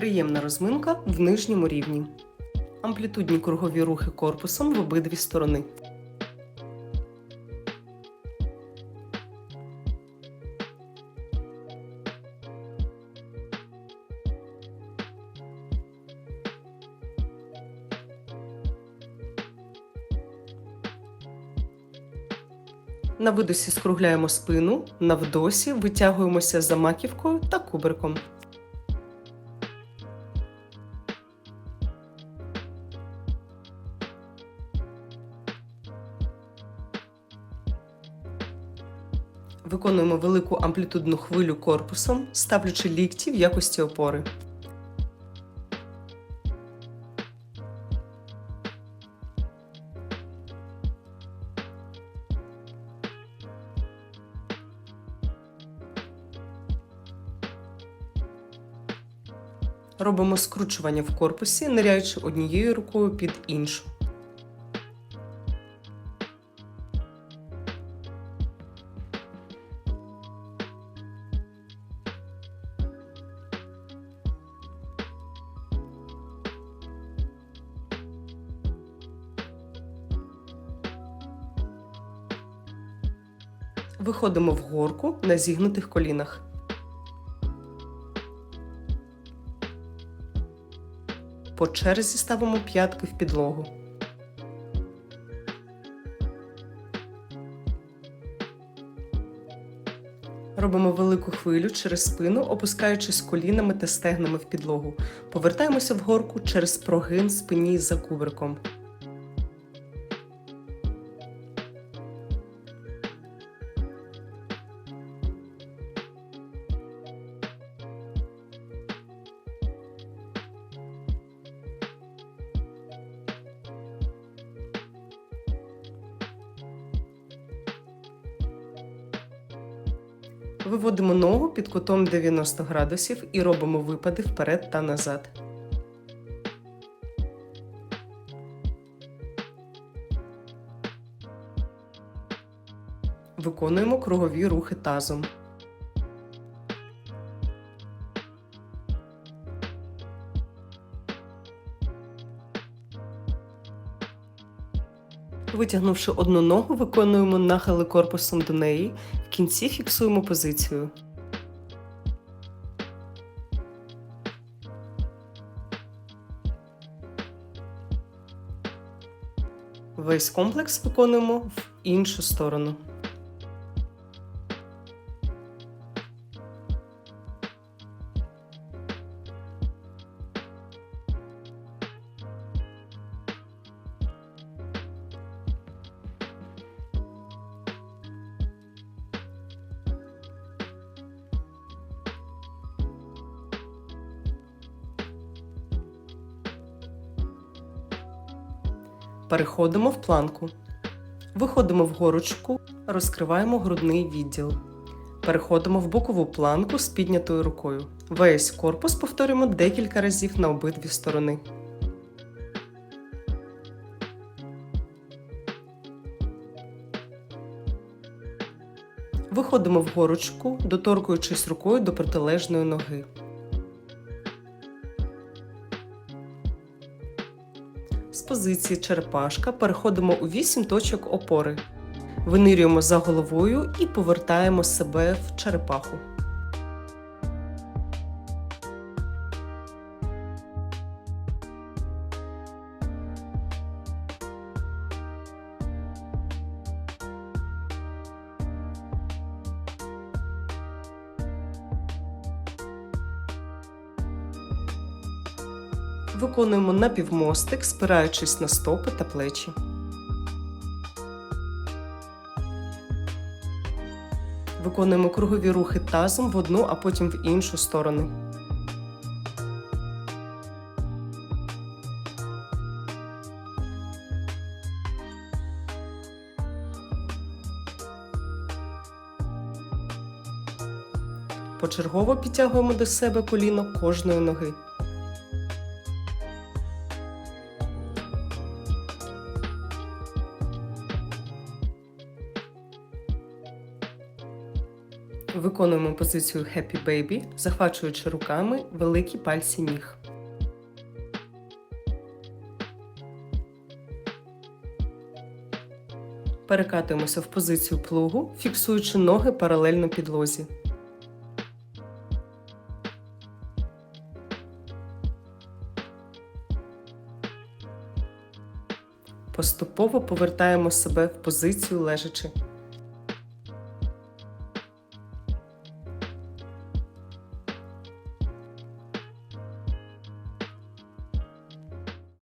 Приємна розминка в нижньому рівні. Амплітудні кругові рухи корпусом в обидві сторони. На видосі скругляємо спину, на вдосі витягуємося за маківкою та кубриком. Виконуємо велику амплітудну хвилю корпусом, ставлячи лікті в якості опори. Робимо скручування в корпусі, ниряючи однією рукою під іншу. Виходимо в горку на зігнутих колінах. По черзі ставимо п'ятки в підлогу. Робимо велику хвилю через спину, опускаючись колінами та стегнами в підлогу. Повертаємося в горку через прогин спині за кубриком. Виводимо ногу під кутом 90 градусів і робимо випади вперед та назад. Виконуємо кругові рухи тазом. Витягнувши одну ногу, виконуємо нахили корпусом до неї. В кінці фіксуємо позицію. Весь комплекс виконуємо в іншу сторону. Переходимо в планку. Виходимо в горочку, розкриваємо грудний відділ. Переходимо в бокову планку з піднятою рукою. Весь корпус повторюємо декілька разів на обидві сторони. Виходимо в горочку, доторкуючись рукою до протилежної ноги. Позиції черепашка переходимо у 8 точок опори. Винирюємо за головою і повертаємо себе в черепаху. Виконуємо напівмостик, спираючись на стопи та плечі. Виконуємо кругові рухи тазом в одну, а потім в іншу сторону. Почергово підтягуємо до себе коліно кожної ноги. Виконуємо позицію Happy Baby, захвачуючи руками великі пальці ніг. Перекатуємося в позицію плугу, фіксуючи ноги паралельно підлозі. Поступово повертаємо себе в позицію лежачи.